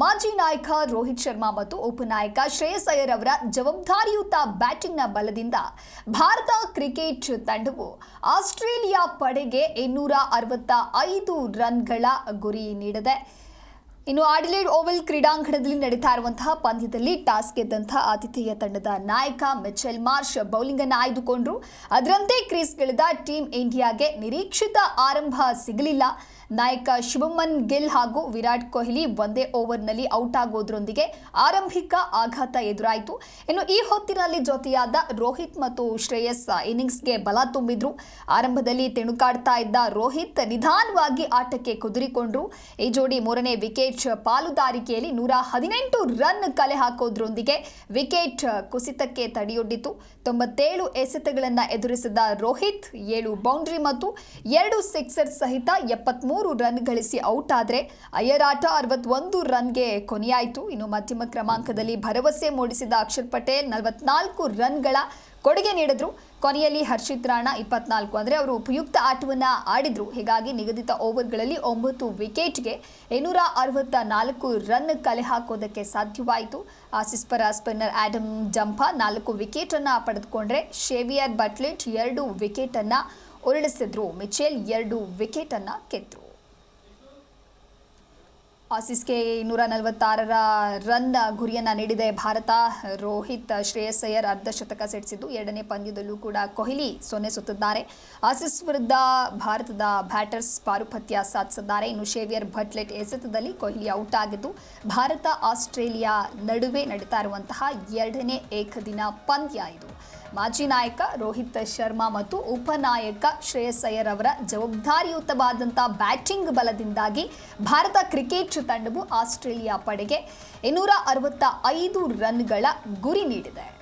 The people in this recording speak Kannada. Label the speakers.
Speaker 1: ಮಾಜಿ ನಾಯಕ ರೋಹಿತ್ ಶರ್ಮಾ ಮತ್ತು ಉಪನಾಯಕ ಶ್ರೇಯಸ್ ಅಯ್ಯರ್ ಅವರ ಜವಾಬ್ದಾರಿಯುತ ಬ್ಯಾಟಿಂಗ್ನ ಬಲದಿಂದ ಭಾರತ ಕ್ರಿಕೆಟ್ ತಂಡವು ಆಸ್ಟ್ರೇಲಿಯಾ ಪಡೆಗೆ ಇನ್ನೂರ ಅರವತ್ತ ಐದು ರನ್ಗಳ ಗುರಿ ನೀಡಿದೆ. ಇನ್ನು ಆಡಿಲೇಡ್ ಓವೆಲ್ ಕ್ರೀಡಾಂಗಣದಲ್ಲಿ ನಡೀತಾ ಇರುವಂತಹ ಪಂದ್ಯದಲ್ಲಿ ಟಾಸ್ ಗೆದ್ದಂತಹ ಆತಿಥೇಯ ತಂಡದ ನಾಯಕ ಮಿಚೆಲ್ ಮಾರ್ಷ್ ಬೌಲಿಂಗ್ ಅನ್ನು ಆಯ್ದುಕೊಂಡ್ರು. ಅದರಂತೆ ಕ್ರೀಸ್ಗಳಿದ ಟೀಂ ಇಂಡಿಯಾಗೆ ನಿರೀಕ್ಷಿತ ಆರಂಭ ಸಿಗಲಿಲ್ಲ. ನಾಯಕ ಶುಭಮನ್ ಗಿಲ್ ಹಾಗೂ ವಿರಾಟ್ ಕೊಹ್ಲಿ ಒಂದೇ ಓವರ್ನಲ್ಲಿ ಔಟ್ ಆಗೋದ್ರೊಂದಿಗೆ ಆರಂಭಿಕ ಆಘಾತ ಎದುರಾಯಿತು. ಇನ್ನು ಈ ಹೊತ್ತಿನಲ್ಲಿ ಜೊತೆಯಾದ ರೋಹಿತ್ ಮತ್ತು ಶ್ರೇಯಸ್ ಇನ್ನಿಂಗ್ಸ್ಗೆ ಬಲ ತುಂಬಿದ್ರು. ಆರಂಭದಲ್ಲಿ ತೆಣುಕಾಡ್ತಾ ಇದ್ದ ರೋಹಿತ್ ನಿಧಾನವಾಗಿ ಆಟಕ್ಕೆ ಕುದುರಿಕೊಂಡ್ರು. ಈ ಜೋಡಿ ಮೂರನೇ ವಿಕೆಟ್ ಪಾಲುದಾರಿಕೆಯಲ್ಲಿ ನೂರ ಹದಿನೆಂಟು ರನ್ ಕಲೆ ಹಾಕೋದ್ರೊಂದಿಗೆ ವಿಕೆಟ್ ಕುಸಿತಕ್ಕೆ ತಡೆಯೊಡ್ಡಿತು. ತೊಂಬತ್ತೇಳು ಎಸೆತಗಳನ್ನು ಎದುರಿಸಿದ ರೋಹಿತ್, ಏಳು ಬೌಂಡ್ರಿ ಮತ್ತು ಎರಡು ಸಿಕ್ಸರ್ ಸಹಿತ ಎಪ್ಪತ್ಮೂರು ರನ್ ಗಳಿಸಿ ಔಟ್ ಆದರೆ ಅಯ್ಯರ್ ಆಟ ಅರವತ್ತೊಂದು ರನ್ಗೆ ಕೊನೆಯಾಯಿತು. ಇನ್ನು ಮಧ್ಯಮ ಕ್ರಮಾಂಕದಲ್ಲಿ ಭರವಸೆ ಮೂಡಿಸಿದ ಅಕ್ಷರ್ ಪಟೇಲ್ ನಲವತ್ನಾಲ್ಕು ರನ್ಗಳ ಕೊಡುಗೆ ನೀಡಿದ್ರು. ಕೊನೆಯಲ್ಲಿ ಹರ್ಷಿತ್ ರಾಣಾ ಇಪ್ಪತ್ನಾಲ್ಕು ಅಂದರೆ ಅವರು ಉಪಯುಕ್ತ ಆಟವನ್ನು ಆಡಿದ್ರು. ಹೀಗಾಗಿ ನಿಗದಿತ ಓವರ್ಗಳಲ್ಲಿ ಒಂಬತ್ತು ವಿಕೆಟ್ಗೆ ಇನ್ನೂರ ಅರವತ್ತ ನಾಲ್ಕು ರನ್ ಕಲೆ ಹಾಕೋದಕ್ಕೆ ಸಾಧ್ಯವಾಯಿತು. ಆಸಿಸ್ ಪರ ಸ್ಪಿನ್ನರ್ ಆ್ಯಡಮ್ ಜಂಪಾ ನಾಲ್ಕು ವಿಕೆಟನ್ನು ಪಡೆದುಕೊಂಡ್ರೆ ಶೇವಿಯರ್ ಬಟ್ಲೆಟ್ ಎರಡು ವಿಕೆಟನ್ನು ಉರುಳಿಸಿದ್ರು. ಮಿಚೆಲ್ ಎರಡು ವಿಕೆಟನ್ನು ಕೆತ್ತರು ಆಸೀಸ್ಗೆ ಇನ್ನೂರ ನಲವತ್ತಾರರ ರನ್ ಗುರಿಯನ್ನು ನೀಡಿದೆ ಭಾರತ. ರೋಹಿತ್ ಶ್ರೇಯಸ್ ಅಯ್ಯರ್ ಅರ್ಧಶತಕ ಸಿಡಿಸಿದ್ದು, ಎರಡನೇ ಪಂದ್ಯದಲ್ಲೂ ಕೂಡ ಕೊಹ್ಲಿ ಸೊನ್ನೆ ಸುತ್ತಿದ್ದಾರೆ. ಆಸಿಸ್ ವಿರುದ್ಧ ಭಾರತದ ಬ್ಯಾಟರ್ಸ್ ಪಾರುಪತ್ಯ ಸಾಧಿಸಿದ್ದಾರೆ. ಇನ್ನು ಶೇವಿಯರ್ ಭಟ್ಲೆಟ್ ಎಸೆತದಲ್ಲಿ ಕೊಹ್ಲಿ ಔಟ್ ಆಗಿದ್ದು, ಭಾರತ ಆಸ್ಟ್ರೇಲಿಯಾ ನಡುವೆ ನಡೀತಾ ಇರುವಂತಹ ಎರಡನೇ ಏಕದಿನ ಪಂದ್ಯ ಇದು. ಮಾಜಿ ನಾಯಕ ರೋಹಿತ್ ಶರ್ಮಾ ಮತ್ತು ಉಪನಾಯಕ ಶ್ರೇಯಸ್ ಅಯ್ಯರ್ ಅವರ ಜವಾಬ್ದಾರಿಯುತವಾದಂಥ ಬ್ಯಾಟಿಂಗ್ ಬಲದಿಂದಾಗಿ ಭಾರತ ಕ್ರಿಕೆಟ್ ತಂಡವು ಆಸ್ಟ್ರೇಲಿಯಾ ಪಡೆಗೆ ಇನ್ನೂರ ಅರವತ್ತ ಐದು ರನ್ಗಳ ಗುರಿ ನೀಡಿದೆ.